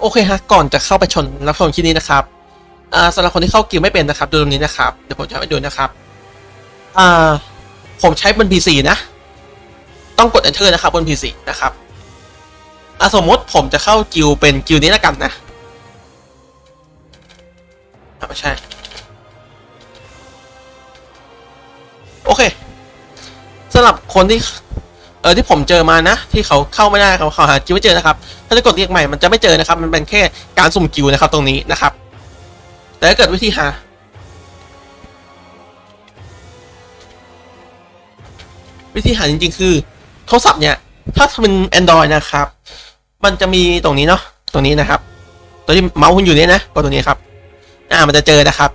โอเคฮะก่อนจะเข้าไปชนรับชมคลิปนี้นะครับอ่าสำหรับคนที่เข้ากิลไม่เป็นนะครับดูตรงนี้นะครับเดี๋ยวผมจะให้ดูนะครับอ่าผมใช้บน PC นะ ต้องกด Enter นะครับบน PC นะครับอ่าสมมติผมจะเข้ากิลเป็นกิลนี้แล้วกันนะไม่ใช่โอเคสำหรับคนที่ ออที่ผมเจอมานะ ที่เขาเข้าไม่ได้เขาเขาหากิลไม่เจอนะครับ ถ้าจะกดเรียกใหม่มันจะไม่เจอนะครับ มันเป็นแค่การสุ่มกิลนะครับตรงนี้นะครับ แต่ถ้าเกิดวิธีหาวิธีหาจริงๆ คือโทรศัพท์เนี่ย ถ้าเป็น Android นะครับ มันจะมีตรงนี้เนาะตรงนี้นะครับ ตัวที่เมาส์คุณอยู่เนี่ยนะก็ตัวนี้ครับอ่ามันจะเจอนะครับ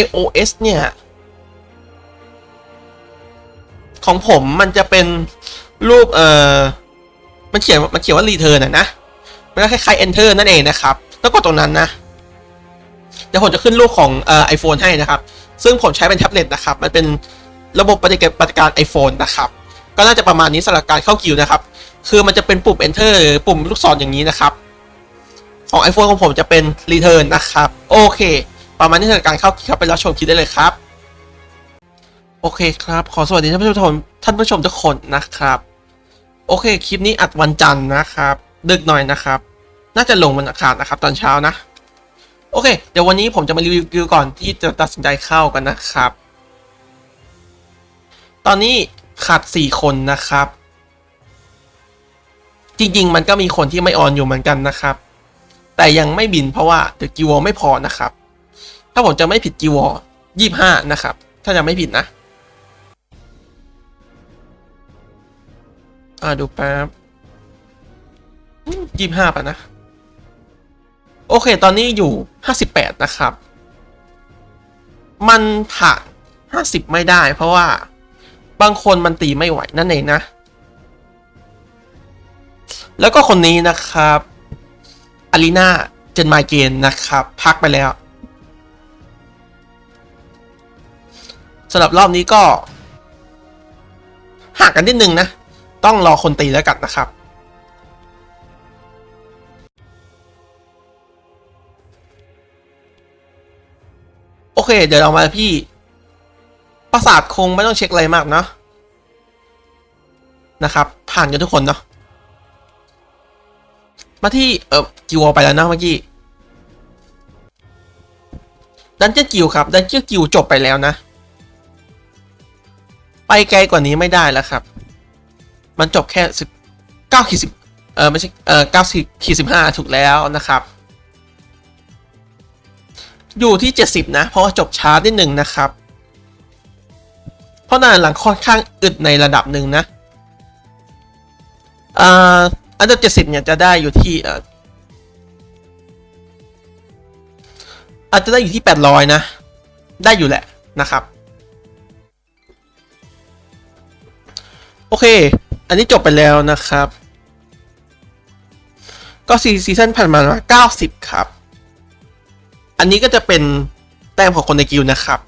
iOS เนี่ย ของผมมันจะเป็น รูปเอ่อมันเขียนมันเขียนว่า return นะนะมันก็คล้ายๆ enter นั่นเองนะครับแล้วกดตรงนั้นนะเดี๋ยวผมจะขึ้นรูปของเอ่อ iPhone ให้นะครับ ซึ่งผมใช้เป็นแท็บเล็ตนะครับ มันเป็นระบบปฏิกิริยาปฏิการ iPhone นะครับ ก็น่าจะประมาณนี้สำหรับการเข้ากิวนะครับ คือมันจะเป็นปุ่ม enter หรือปุ่มลูกศรอย่างนี้นะครับ ของ iPhone ของผมจะเป็น return นะครับ โอเค ประมาณนี้สำหรับการเข้ากิวครับไปรับชมคลิปได้เลยครับ โอเคครับ ขอสวัสดีท่านผู้ชมท่านผู้ชมทุกคนนะครับ โอเค คลิปนี้อัดวันจันทร์นะครับ ดึกหน่อยนะครับ น่าจะลงวันอังคารนะครับ ตอนเช้านะ โอเค เดี๋ยววันนี้ผมจะมารีวิวก่อนที่จะตัดสินใจเข้ากันนะครับ ตอนนี้ขาดสี่คนนะครับ จริง ๆ มันก็มีคนที่ไม่ออนอยู่เหมือนกันนะครับ แต่ยังไม่บินเพราะว่าเดอะกิวไม่พอนะครับ ถ้าผมจะไม่ผิดกิวยี่ห้านะครับ ถ้าจะไม่ผิดนะ อ่าดูแป๊บยี่ห้าป่ะนะ โอเค ตอนนี้อยู่ห้าสิบแปดนะครับ มันผ่านห้าสิบไม่ได้ เพราะว่าบางคนมันตีไม่ไหวนั่นเองนะ แล้วก็คนนี้นะครับอารีนาเจนไมเกนนะครับ พักไปแล้วสำหรับรอบนี้ก็ห่างกันนิดนึงนะ ต้องรอคนตีแล้วกันนะครับ โอเค เดี๋ยวเรามาพี่ ประสาทคงไม่ต้องเช็คอะไรมากเนาะนะครับ ผ่านกันทุกคนเนาะมาที่เออกิวไปแล้วนะเมื่อกี้ดันเจี้ยนกิวครับดันเจี้ยนกิวจบไปแล้วนะ ไปไกลกว่านี้ไม่ได้แล้วครับ มันจบแค่สิบเก้าขีดสิบเออไม่ใช่เออเก้าขีดสิบห้าถูกแล้วนะครับ อยู่ที่เจ็ดสิบนะ เพราะว่าจบช้านิดหนึ่งนะครับ เพราะนานหลังค่อนข้างอึดในระดับหนึ่งนะอ่าอันดับเจ็ดสิบเนี่ยจะได้อยู่ที่เอออาจจะได้อยู่ที่แปดร้อยนะ ได้อยู่แหละนะครับ โอเค อันนี้จบไปแล้วนะครับ ก็ซีซีซั่นผ่านมาเก้าสิบครับ อันนี้ก็จะเป็นแต้มของคนในกิลด์นะครับ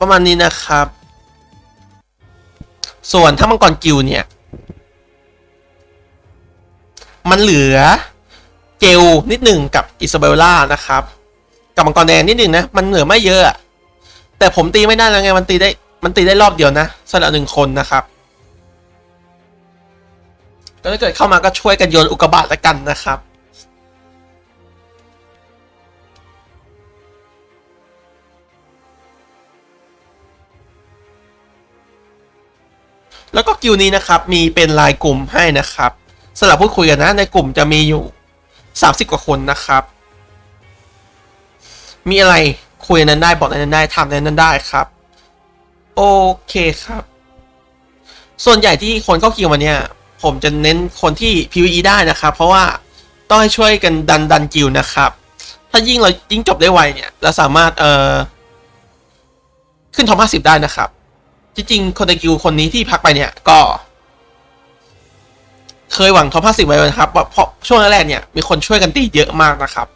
ประมาณนี้นะครับ ส่วนถ้ามังกรกิลด์เนี่ย มันเหลือเจลนิดหนึ่งกับอิซาเบลล่านะครับ กับมังกรแดงนิดหนึ่งนะ มันเหลือไม่เยอะ แต่ผมตีไม่ได้แล้วไง มันตีได้ มันตีได้รอบเดียวนะสำหรับหนึ่งคนนะครับก็ถ้าเกิดเข้ามาก็ช่วยกันโยนอุกกาบาตละกันนะครับ แล้วก็กิวนี้นะครับ มีเป็นลายกลุ่มให้นะครับสำหรับพูดคุยกันนะในกลุ่มจะมีอยู่ 30 กว่าคนนะครับ มีอะไรคุยนั้นได้บอกนนั้นได้ทำนนั้นได้ครับ โอเคครับ ส่วนใหญ่ที่คนเข้ากิวมาเนี่ย ผมจะเน้นคนที่ PVE ได้นะครับ เพราะว่าต้องให้ช่วยกันดันดันกิลนะครับ ถ้ายิ่งเรายิ่งจบได้ไวเนี่ยเราสามารถเอ่อขึ้นท็อป50ได้นะครับ จริงๆ คนในกิลคนนี้ที่พักไปเนี่ยก็ เคยหวังท็อป50ไว้นะครับเพราะช่วงแรกเนี่ยมีคนช่วยกันตีเยอะมากนะครับ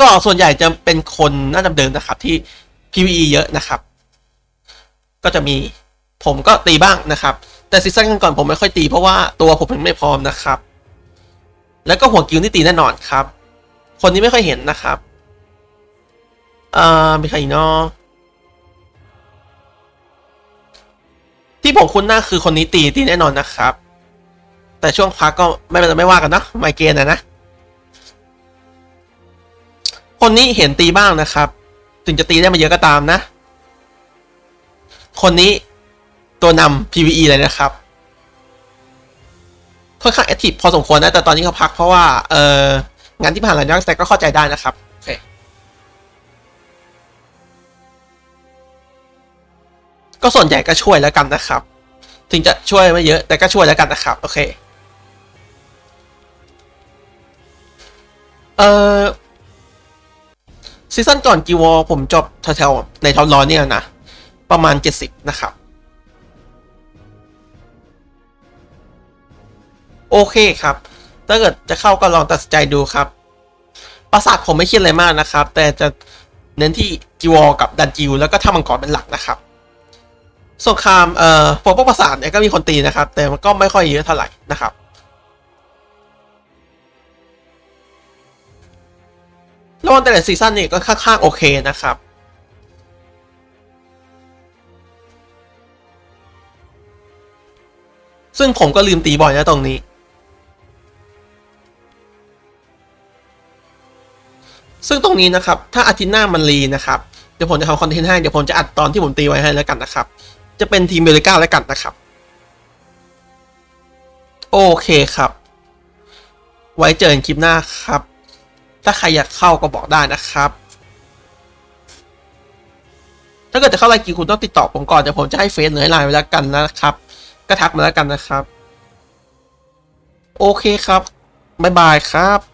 ก็ส่วนใหญ่จะเป็นคนน่าจะเดิมนะครับที่ PVE เยอะนะครับ ก็จะมีผมก็ตีบ้างนะครับ แต่ซีซั่นก่อนผมไม่ค่อยตีเพราะว่าตัวผมยังไม่พร้อมนะครับ แล้วก็หัวกิวนี่ตีแน่นอนครับ คนนี้ไม่ค่อยเห็นนะครับเอ่อมีใครอีกเนาะที่ผมคุ้นหน้าคือคนนี้ตีตีแน่นอนนะครับ แต่ช่วงพักก็ไม่ไม่ว่ากันนะไมเกรนนะนะ คนนี้เห็นตีบ้างนะครับ ถึงจะตีได้มาเยอะก็ตามนะ คนนี้ตัวนำ PVE เลยนะครับค่อนข้างแอคทีฟพอสมควรนะ แต่ตอนนี้เขาพักเพราะว่า เอองานที่ผ่านหลังจากแต่ก็เข้าใจได้นะครับโอเคก็ส่วนใหญ่ก็ช่วยแล้วกันนะครับ ถึงจะช่วยไม่เยอะ แต่ก็ช่วยแล้วกันนะครับ โอเค เอ่อ ซีซั่นก่อนกีวอผมจบแถวๆในท็อปร้อยเนี่ยนะ ประมาณ 70 นะครับ โอเคครับ ถ้าเกิดจะเข้าก็ลองตัดสินใจดูครับ ปราสาทผมไม่คิดอะไรมากนะครับ แต่จะเน้นที่กีวอกับดันจิวแล้วก็ท่ามังกรเป็นหลักนะครับสงครามเอ่อพวกพวกปราสาทเนี่ยก็มีคนตีนะครับ แต่มันก็ไม่ค่อยเยอะเท่าไหร่นะครับ ระหว่างแต่ละซีซั่นนี่ก็ค่อนข้างโอเคนะครับซึ่งผมก็ลืมตีบ่อยนะตรงนี้ ซึ่งตรงนี้นะครับ ถ้าอาทิตย์หน้ามันรีนะครับ เดี๋ยวผมจะทำคอนเทนต์ให้ เดี๋ยวผมจะอัดตอนที่ผมตีไว้ให้แล้วกันนะครับ จะเป็นทีมเมริกาแล้วกันนะครับ โอเคครับ ไว้เจอกันคลิปหน้าครับ ถ้าใครอยากเข้าก็บอกได้นะครับ ถ้าเกิดจะเข้ารายกิวคุณต้องติดต่อผมก่อนเดี๋ยวผมจะให้เฟซหรือไลน์ไว้แล้วกันนะครับ ก็ทักมาแล้วกันนะครับ โอเคครับ บ๊ายบายครับ